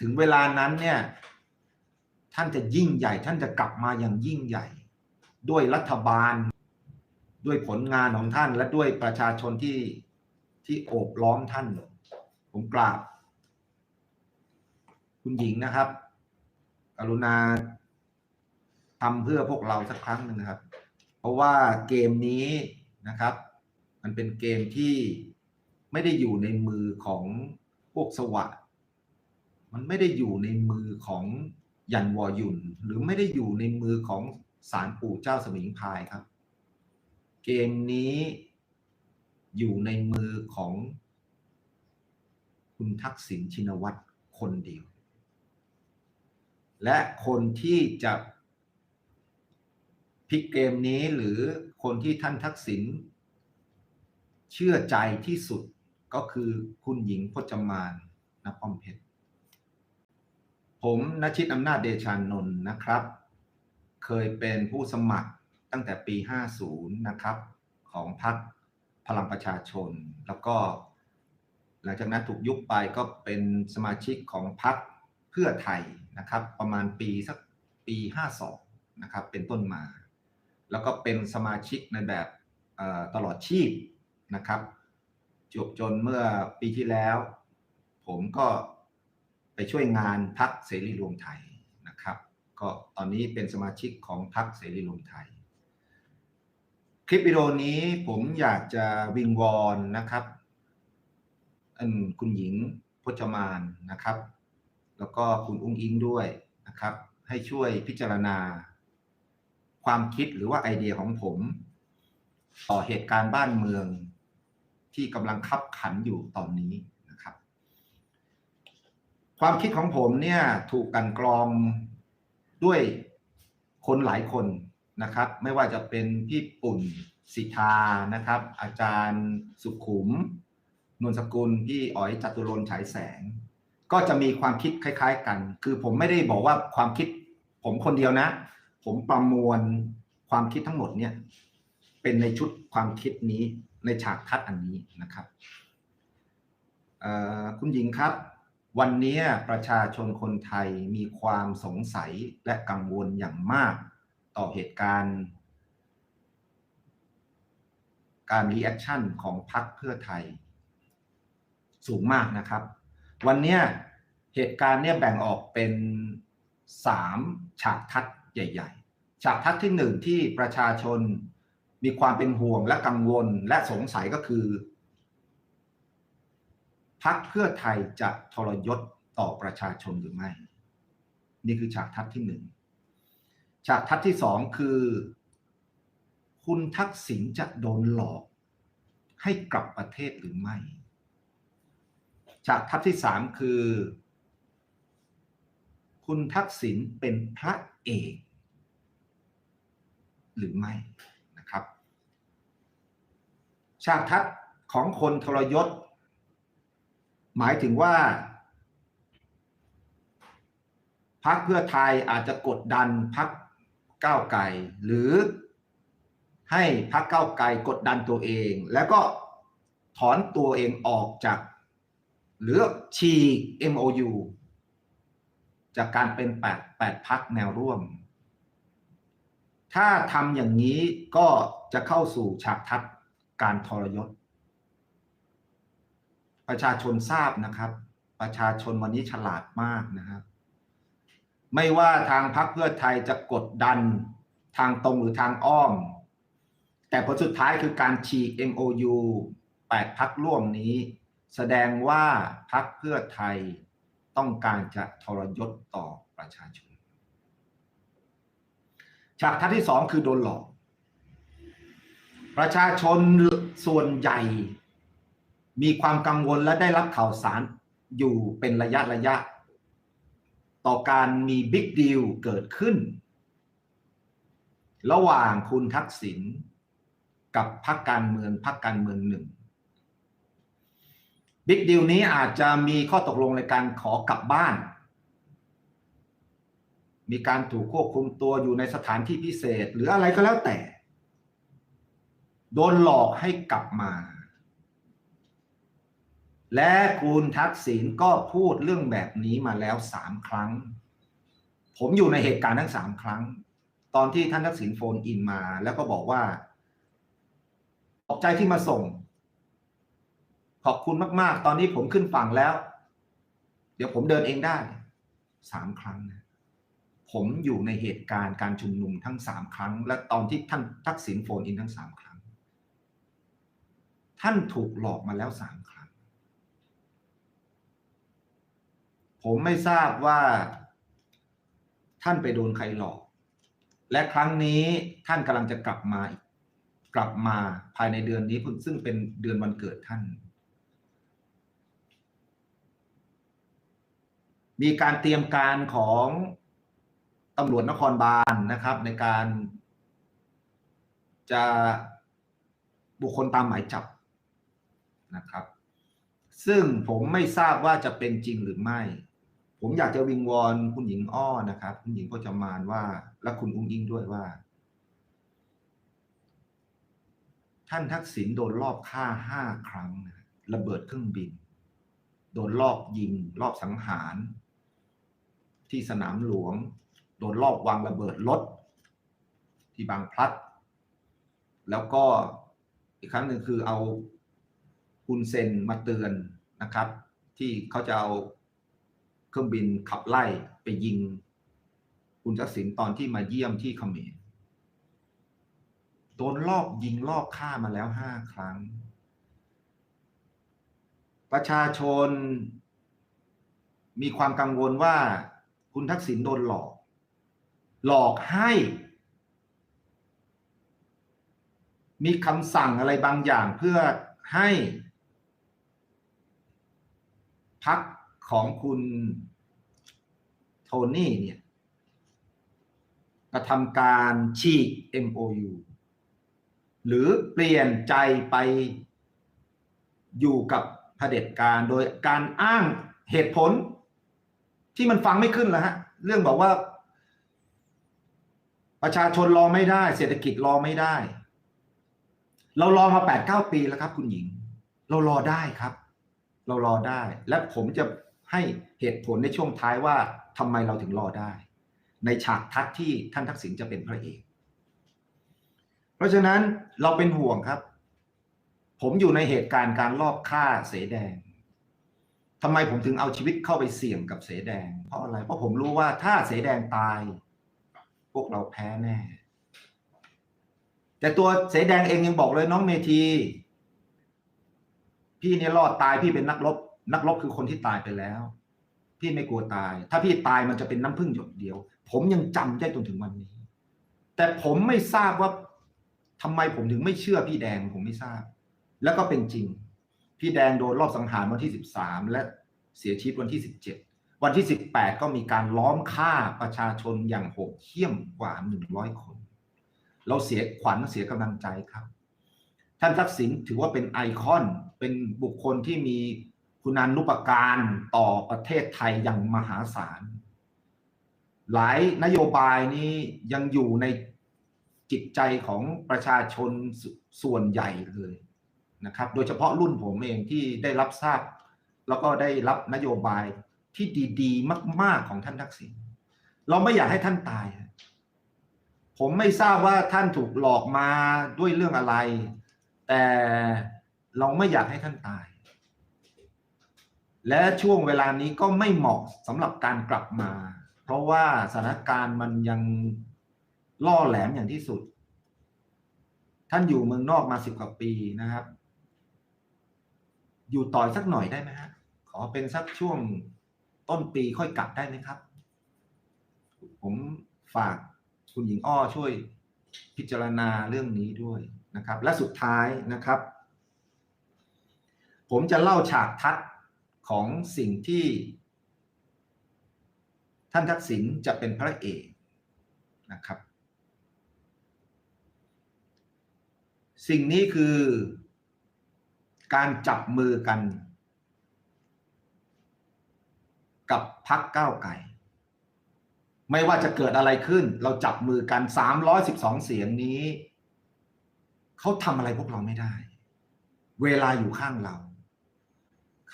ถึงเวลานั้นเนี่ยท่านจะยิ่งใหญ่ ท่านจะกลับมาอย่างยิ่งใหญ่ ด้วยรัฐบาล ด้วยผลงานของท่านและด้วยประชาชนที่ที่โอบล้อมท่านผมกราบ คุณหญิงนะครับ กรุณาทำเพื่อพวกเราสักครั้งหนึ่งครับ เพราะว่าเกมนี้นะครับ มันเป็นเกมที่ไม่ได้อยู่ในมือของพวกสวะ มันไม่ได้อยู่ในมือของยันวอยุนหรือไม่ได้อยู่ในมือของสารปู่เจ้าสมิงพายครับ เกมนี้อยู่ในมือของ คุณทักษิณชินวัตรคนเดียว และคนที่จะพลิกเกมนี้หรือคนที่ท่านทักษิณเชื่อใจที่สุดก็คือคุณหญิงพจมานนป้อมเพชร ผมนชิตอำนาจเดชานนท์นะครับ เคยเป็นผู้สมัครตั้งแต่ปี 50 นะครับ ของพรรคพลังประชาชน แล้วก็ หลังจากนั้นถูกยุบไปก็เป็นสมาชิกของพรรคเพื่อไทยนะครับ ประมาณปีสักปี 52 นะครับเป็นต้นมา แล้วก็เป็นสมาชิกในแบบตลอดชีพนะครับจบจนเมื่อปีที่แล้ว ผมก็ ไปช่วยงานพักเสรีรวมไทยนะครับ ก็ตอนนี้เป็นสมาชิกของพักเสรีรวมไทย คลิปวิดีโอนี้ผมอยากจะวิงวอนนะครับคุณหญิงพจมานนะครับ แล้วก็คุณอุ้งอิงด้วยนะครับ ให้ช่วยพิจารณา ความคิดหรือว่าไอเดียของผม ต่อเหตุการณ์บ้านเมืองที่กำลังคับขันอยู่ตอนนี้ ความคิดของผมเนี่ยถูกกันกรองด้วยคนหลายคนนะครับ ไม่ว่าจะเป็นพี่ปุ่นสิทธานะครับ อาจารย์สุขุมนนสกุลพี่อ๋อยจตุรนฉายแสง ก็จะมีความคิดคล้าย ๆ กัน คือผมไม่ได้บอกว่าความคิดผมคนเดียวนะ ผมประมวลความคิดทั้งหมดเนี่ยเป็นในชุดความคิดนี้ในฉากทัดอันนี้นะครับคุณหญิงครับ วันนี้ประชาชนคนไทยมีความสงสัยและกังวลอย่างมากต่อเหตุการณ์ การรีแอคชั่นของพรรคเพื่อไทย สูงมากนะครับ วันนี้เหตุการณ์เนี่ยแบ่งออกเป็นสามฉากทัดใหญ่ ๆ ฉากทัดที่หนึ่งที่ประชาชนมีความเป็นห่วงและกังวลและสงสัยก็คือ พรรคเพื่อไทยจะทรยศต่อประชาชนหรือไม่ นี่คือฉากทัดที่หนึ่งฉากทัดที่สองคือ คุณทักษิณจะโดนหลอก ให้กลับประเทศหรือไม่ ฉากทัดที่สามคือ คุณทักษิณเป็นพระเอกหรือไม่นะครับ ฉากทัดของคนทรยศ หมายถึงว่าพรรคเพื่อไทยอาจจะกดดันพรรคก้าวไกลหรือให้พรรคก้าวไกลกดดันตัวเอง แล้วก็ถอนตัวเองออกจาก หรือฉีก MOU จากการเป็นแปดแปดพักแนวร่วม ถ้าทำอย่างนี้ก็จะเข้าสู่ฉากทัดการทรยศ ประชาชนทราบนะครับ ประชาชนวันนี้ฉลาดมากนะครับ ไม่ว่าทางพรรคเพื่อไทยจะกดดันทางตรงหรือทางอ้อม แต่ผลสุดท้ายคือการฉีก MOU 8พักร่วมนี้ แสดงว่าพรรคเพื่อไทยต้องการจะทรยศต่อประชาชน ฉากทัดที่สองคือโดนหลอก ประชาชนส่วนใหญ่ มีความกังวลและได้รับข่าวสารอยู่เป็นระยะระยะ ต่อการมีบิ๊กดีลเกิดขึ้น ระหว่างคุณทักษิณกับพรรคการเมืองพรรคการเมืองหนึ่งบิ๊กดีลนี้อาจจะมีข้อตกลงในการขอกลับบ้าน มีการถูกควบคุมตัวอยู่ในสถานที่พิเศษ หรืออะไรก็แล้วแต่ โดนหลอกให้กลับมา และคุณทักษิณก็พูดเรื่องแบบนี้มาแล้วสามครั้ง ผมอยู่ในเหตุการณ์ทั้งสามครั้ง ตอนที่ท่านทักษิณโฟนอินมา แล้วก็บอกว่า ขอบใจที่มาส่ง ขอบคุณมากๆ ตอนนี้ผมขึ้นฝั่งแล้ว เดี๋ยวผมเดินเองได้สามครั้งนะผมอยู่ในเหตุการณ์การชุมนุมทั้งสามครั้ง และตอนที่ท่านทักษิณโฟนอินทั้งสามครั้ง ท่านถูกหลอกมาแล้วสามครั้ง ผมไม่ทราบว่า ท่านไปโดนใครหลอก และครั้งนี้ท่านกำลังจะกลับมากกลับมาภายในเดือนนี้ซึ่งเป็นเดือนวันเกิดท่าน มีการเตรียมการของตำรวจนครบาลนะครับ ในการ จะบุคคลตามหมายจับนะครับ ซึ่งผมไม่ทราบว่าจะเป็นจริงหรือไม่ ผมอยากจะวิงวอนคุณหญิงอ้อนะครับ คุณหญิงพจมานว่า และคุณอุ้งอิงด้วยว่า ท่านทักษิณโดนรอบฆ่าห้าครั้งนะระเบิดเครื่องบิน โดนรอบยิง รอบสังหาร ที่สนามหลวง โดนรอบวางระเบิดรถที่บางพลัด แล้วก็อีกครั้งหนึ่งคือเอาคุณเซนมาเตือนนะครับ ที่เขาจะเอา เครื่องบินขับไล่ไปยิง คุณทักษิณตอนที่มาเยี่ยมที่เขมรโดนรอบยิงรอบฆ่ามาแล้วห้าครั้ง ประชาชน มีความกังวลว่าคุณทักษิณโดนหลอก หลอกให้ มีคำสั่งอะไรบางอย่างเพื่อให้พักของคุณ นี่เนี่ยกระทำการฉีก MOU หรือเปลี่ยนใจไปอยู่กับเผด็จการโดยการอ้างเหตุผล ที่มันฟังไม่ขึ้นแล้วฮะ เรื่องบอกว่า ประชาชนรอไม่ได้ เศรษฐกิจรอไม่ได้ เรารอมาแปดเก้าปีแล้วครับ คุณหญิง เรารอได้ครับ เรารอได้ และผมจะ ให้เหตุผลในช่วงท้ายว่าทำไมเราถึงรอได้ ในฉากทัศน์ที่ท่านทักษิณจะเป็นพระเอก เพราะฉะนั้นเราเป็นห่วงครับ ผมอยู่ในเหตุการณ์การลอบฆ่าเสแดงทำไมผมถึงเอาชีวิตเข้าไปเสี่ยงกับเสแดง เพราะอะไร เพราะผมรู้ว่าถ้าเสแดงตาย พวกเราแพ้แน่ แต่ตัวเสแดงเองยังบอกเลยน้องเมธีพี่เนี่ยรอดตายพี่เป็นนักรบ นักรบคือคนที่ตายไปแล้ว พี่ไม่กลัวตาย ถ้าพี่ตายมันจะเป็นน้ำพึ่งหยดเดียว ผมยังจำได้จนถึงวันนี้ แต่ผมไม่ทราบว่าทำไมผมถึงไม่เชื่อพี่แดงผมไม่ทราบ แล้วก็เป็นจริง พี่แดงโดนรอบสังหารวันที่สิบสามและเสียชีวิตวันที่สิบเจ็ดวันที่สิบแปดก็มีการล้อมฆ่าประชาชนอย่างโหดเหี้ยมกว่าหนึ่งร้อยคน เราเสียขวัญเสียกำลังใจครับ ท่านทักษิณถือว่าเป็นไอคอนเป็นบุคคลที่มี คุณานุปการต่อประเทศไทยอย่างมหาศาล หลายนโยบายนี้ยังอยู่ในจิตใจของประชาชนสส่วนใหญ่เลยนะครับ โดยเฉพาะรุ่นผมเองที่ได้รับทราบ แล้วก็ได้รับนโยบายที่ดีๆ มาก ๆของท่านทักษิณเราไม่อยากให้ท่านตาย ผมไม่ทราบว่าท่านถูกหลอกมาด้วยเรื่องอะไร แต่เราไม่อยากให้ท่านตาย และช่วงเวลานี้ก็ไม่เหมาะสำหรับการกลับมา เพราะว่าสถานการณ์มันยังล่อแหลมอย่างที่สุด ท่านอยู่เมืองนอกมาสิบกว่าปีนะครับ อยู่ต่อยสักหน่อยได้ไหมฮะขอเป็นสักช่วงต้นปีค่อยกลับได้ไหมครับ ผมฝากคุณหญิงอ้อช่วยพิจารณาเรื่องนี้ด้วยนะครับ และสุดท้ายนะครับ ผมจะเล่าฉากทัศ ของสิ่งที่ท่านทักษิณจะเป็นพระเอกนะครับ สิ่งนี้คือการจับมือกัน กับพักก้าวไก่ไม่ว่าจะเกิดอะไรขึ้น เราจับมือกัน 312 เสียงนี้ เขาทำอะไรพวกเราไม่ได้ เวลาอยู่ข้างเรา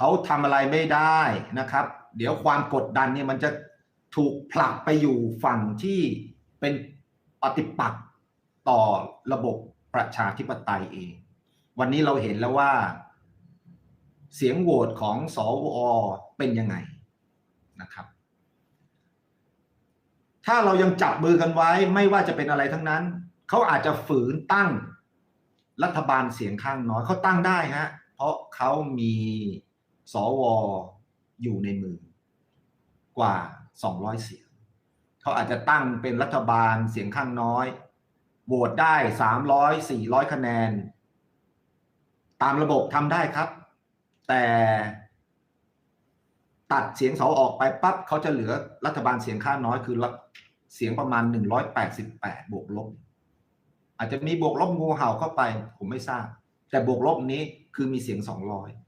เขาทำอะไรไม่ได้นะครับ เดี๋ยวความกดดันเนี่ยมันจะถูกผลักไปอยู่ฝั่งที่เป็นปฏิปักษ์ต่อระบบประชาธิปไตยเอง วันนี้เราเห็นแล้วว่า เสียงโหวตของสวเป็นยังไงนะครับ ถ้าเรายังจับมือกันไว้ไม่ว่าจะเป็นอะไรทั้งนั้น เขาอาจจะฝืนตั้งรัฐบาลเสียงข้างน้อยเขาตั้งได้ฮะเพราะเขามี สวอยู่ในมือกว่า 200 เสียง เขาอาจจะตั้งเป็นรัฐบาลเสียงข้างน้อย โหวตได้ 300 400 คะแนน ตามระบบทำได้ครับ แต่ตัดเสียงเสาออกไปปั๊บเขาจะเหลือรัฐบาลเสียงข้างน้อยคือเสียงประมาณ 188 บวกลบ อาจจะมีบวกลบงูเห่าเข้าไป ผมไม่ทราบ แต่บวกลบนี้คือมีเสียง 200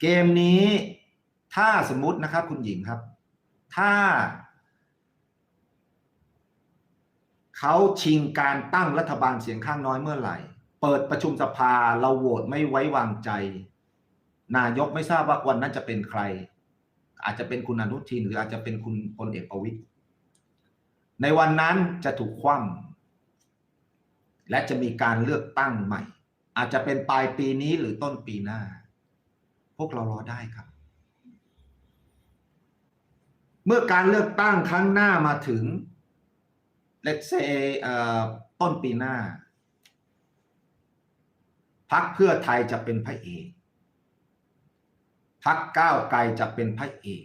เกมนี้ถ้าสมมุตินะครับคุณหญิงครับ ถ้า เขาชิงการตั้งรัฐบาลเสียงข้างน้อยเมื่อไหร่ เปิดประชุมสภาเราโหวตไม่ไว้วางใจ นายกไม่ทราบว่าวันนั้นจะเป็นใคร อาจจะเป็นคุณอนุทิน หรืออาจจะเป็นคุณพลเอกประวิตยในวันนั้นจะถูกคว่ำและจะมีการเลือกตั้งใหม่ อาจจะเป็นปลายปีนี้หรือต้นปีหน้า พวกเรารอได้ครับ เมื่อการเลือกตั้งครั้งหน้ามาถึง let's say ต้นปีหน้าพักเพื่อไทยจะเป็นพระเอกพักก้าวไกลจะเป็นพระเอก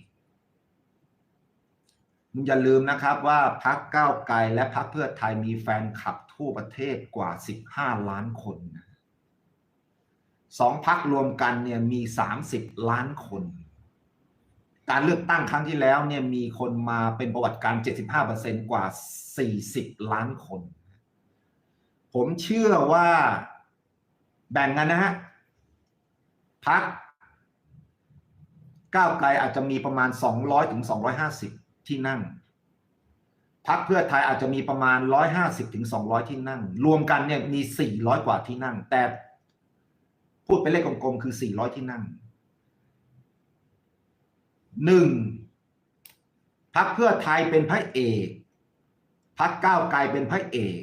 มึงอย่าลืมนะครับว่าพักก้าวไกลและพักเพื่อไทยมีแฟนคลับทั่วประเทศกว่า 15 ล้านคนนะ สองพักรวมกันเนี่ยมี30ล้านคน การเลือกตั้งครั้งที่แล้วเนี่ยมีคนมาเป็นประวัติการ75%กว่า40ล้านคน ผมเชื่อว่าแบ่งกันนะฮะพักก้าวไกลอาจจะมีประมาณ 200ถึง250 ที่นั่ง พักเพื่อไทยอาจจะมีประมาณ 150ถึง200 ที่นั่ง รวมกันเนี่ยมี 400 กว่าที่นั่ง แต่ พูดเป็นเลขกลมๆคือ 400 ที่นั่งหนึ่งพักเพื่อไทยเป็นพระเอกพักก้าวไกลเป็นพระเอก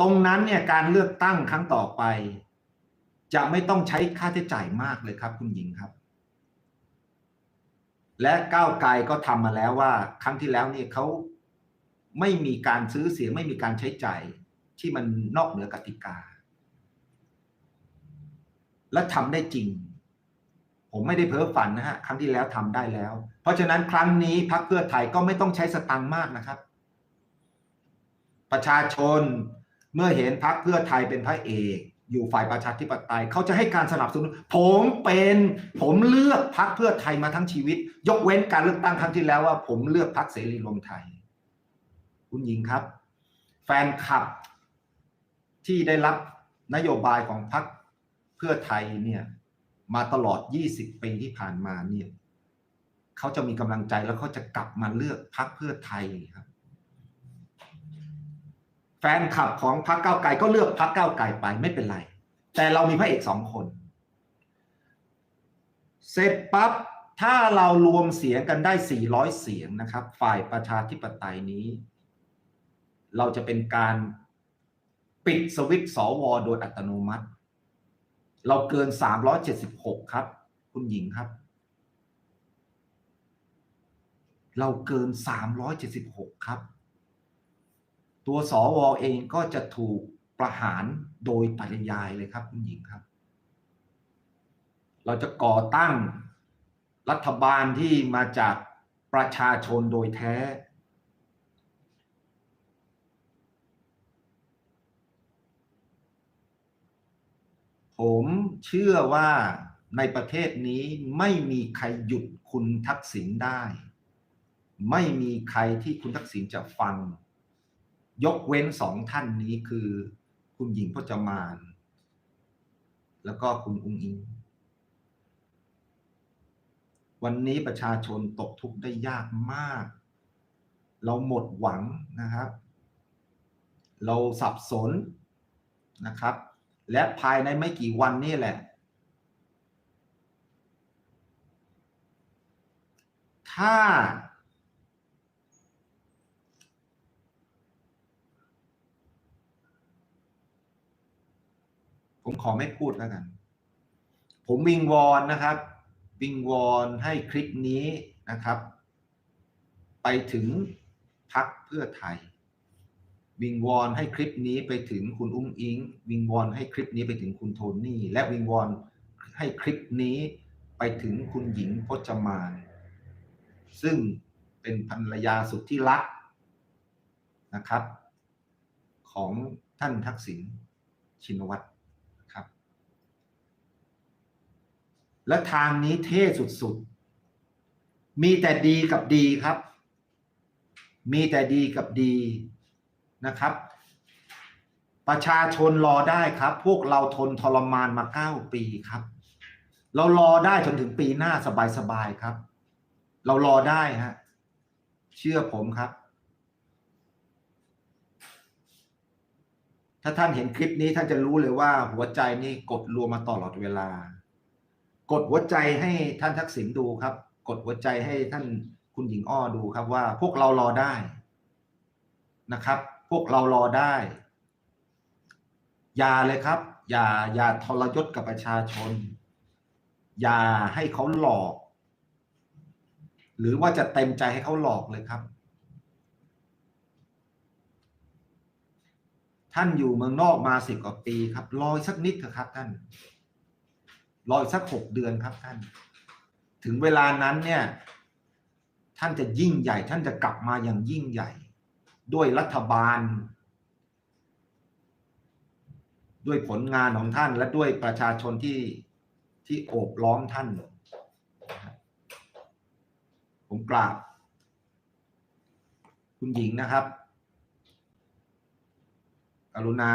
ตรงนั้นเนี่ยการเลือกตั้งครั้งต่อไป จะไม่ต้องใช้ค่าใช้จ่ายมากเลยครับคุณหญิงครับ และก้าวไกลก็ทำมาแล้วว่า ครั้งที่แล้วเนี่ยเขาไม่มีการซื้อเสียงไม่มีการใช้จ่ายที่มันนอกเหนือกติกา และทำได้จริง ผมไม่ได้เพ้อฝันนะฮะครั้งที่แล้วทำได้แล้ว เพราะฉะนั้นครั้งนี้พรรคเพื่อไทยก็ไม่ต้องใช้สตังค์มากนะครับ ประชาชนเมื่อเห็นพรรคเพื่อไทยเป็นพระเอกอยู่ฝ่ายประชาธิปไตยเขาจะให้การสนับสนุนผมเป็นผมเลือกพรรคเพื่อไทยมาทั้งชีวิต ยกเว้นการเลือกตั้งครั้งที่แล้วว่า ผมเลือกพรรคเสรีรวมไทย คุณหญิงครับ แฟนคลับที่ได้รับนโยบายของพรรค พื่อไทยเนี่ยมาตลอด 20 ปีที่ผ่านมาเนี่ยเขาจะมีกำลังใจแล้วเขาจะกลับมาเลือกพรรคเพื่อไทยครับ แฟนคลับของพรรคก้าไกลก็เลือกพรรคก้าไกลไปไม่เป็นไร แต่เรามีพระเอกสองคน เสร็จปั๊บถ้าเรารวมเสียงกันได้ 400 เสียงนะครับ ฝ่ายประชาธิปไตยนี้ เราจะเป็นการปิดสวิตช์สวโดยอัตโนมัติ เราเกิน 376 ครับ คุณหญิงครับ เราเกิน 376 ครับ ตัวสวเองก็จะถูกประหารโดยปริยายเลยครับ คุณหญิงครับ เราจะก่อตั้งรัฐบาลที่มาจากประชาชนโดยแท้ ผมเชื่อว่าในประเทศนี้ไม่มีใครหยุดคุณทักษิณได้ ไม่มีใครที่คุณทักษิณจะฟัง ยกเว้นสองท่านนี้คือคุณหญิงพจมาน แล้วก็คุณอุ้งอิง วันนี้ประชาชนตกทุกข์ได้ยากมาก เราหมดหวังนะครับ เราสับสนนะครับ และภายในไม่กี่วันนี่แหละ ถ้า ผมขอไม่พูดแล้วกัน ผมวิงวอนนะครับ วิงวอนให้คลิปนี้นะครับ ไปถึงพักเพื่อไทย วิงวอนให้คลิปนี้ไปถึงคุณอุ้งอิง วิงวอนให้คลิปนี้ไปถึงคุณโทนี่ และวิงวอนให้คลิปนี้ไปถึงคุณหญิงพจมานซึ่งเป็นภรรยาสุดที่รักนะครับ ของท่านทักษิณชินวัตรครับ และทางนี้เท่สุดๆ มีแต่ดีกับดีครับ มีแต่ดีกับดี นะครับ ประชาชนรอได้ครับ พวกเราทนทรมานมาเก้าปีครับ เรารอได้จนถึงปีหน้าสบายๆครับ เรารอได้ฮะเชื่อผมครับ ถ้าท่านเห็นคลิปนี้ท่านจะรู้เลยว่าหัวใจนี่กดรวมมาตลอดเวลา กดหัวใจให้ท่านทักษิณดูครับ กดหัวใจให้ท่านคุณหญิงอ้อดูครับว่าพวกเรารอได้นะครับ พวกเรารอได้ อย่าเลยครับ อย่าอย่าทรยศกับประชาชน อย่าให้เขาหลอก หรือว่าจะเต็มใจให้เขาหลอกเลยครับ ท่านอยู่เมืองนอกมาสิบกว่าปีครับ รอสักนิดเถอะครับ ท่าน รออีกสักหกเดือนครับท่าน ถึงเวลานั้นเนี่ย ท่านจะยิ่งใหญ่ ท่านจะกลับมาอย่างยิ่งใหญ่ ด้วยรัฐบาล ด้วยผลงานของท่านและด้วยประชาชนที่ที่โอบล้อมท่าน ผมกราบ คุณหญิงนะครับกรุณา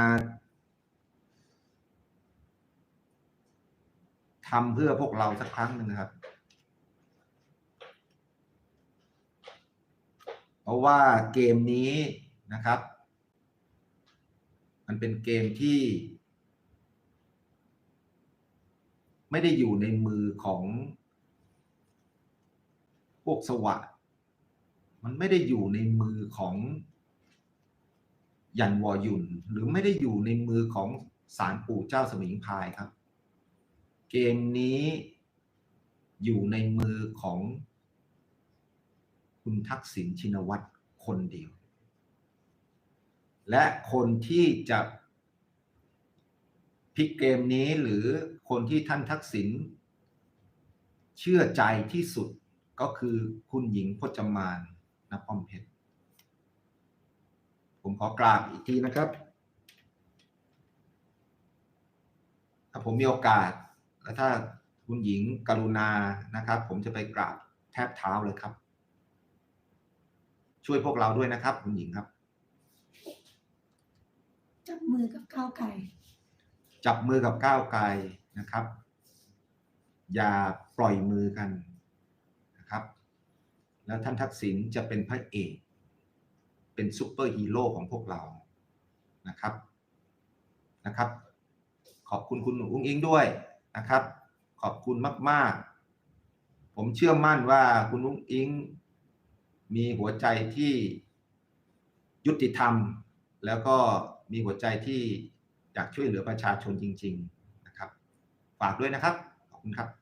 ทำเพื่อพวกเราสักครั้งหนึ่งนะครับ เพราะว่าเกมนี้นะครับ มันเป็นเกมที่ ไม่ได้อยู่ในมือของพวกสวะมันไม่ได้อยู่ในมือของยันวอยุนหรือไม่ได้อยู่ในมือของสารปู่เจ้าสมิงพายครับ เกมนี้อยู่ในมือของ คุณทักษิณชินวัตรคนเดียว และคนที่จะพลิกเกมนี้หรือคนที่ท่านทักษิณเชื่อใจที่สุดก็คือคุณหญิงพจมานนป้อมเพชรผมขอกราบอีกทีนะครับ ถ้าผมมีโอกาส และถ้าคุณหญิงกรุณานะครับ ผมจะไปกราบแทบเท้าเลยครับ ช่วยพวกเราด้วยนะครับ คุณหญิงครับ จับมือกับก้าวไก่จับมือกับก้าวไกลนะครับ อย่าปล่อยมือกันนะครับ แล้วท่านทักษิณจะเป็นพระเอก เป็นซูเปอร์ฮีโร่ของพวกเรานะครับนะครับ ขอบคุณคุณหนูอุ้งอิงด้วยนะครับ ขอบคุณมาก ๆ ผมเชื่อมั่นว่าคุณอุ้งอิง มีหัวใจที่ยุติธรรม แล้วก็มีหัวใจที่อยากช่วยเหลือประชาชนจริง ๆ นะครับ ฝากด้วยนะครับ ขอบคุณครับ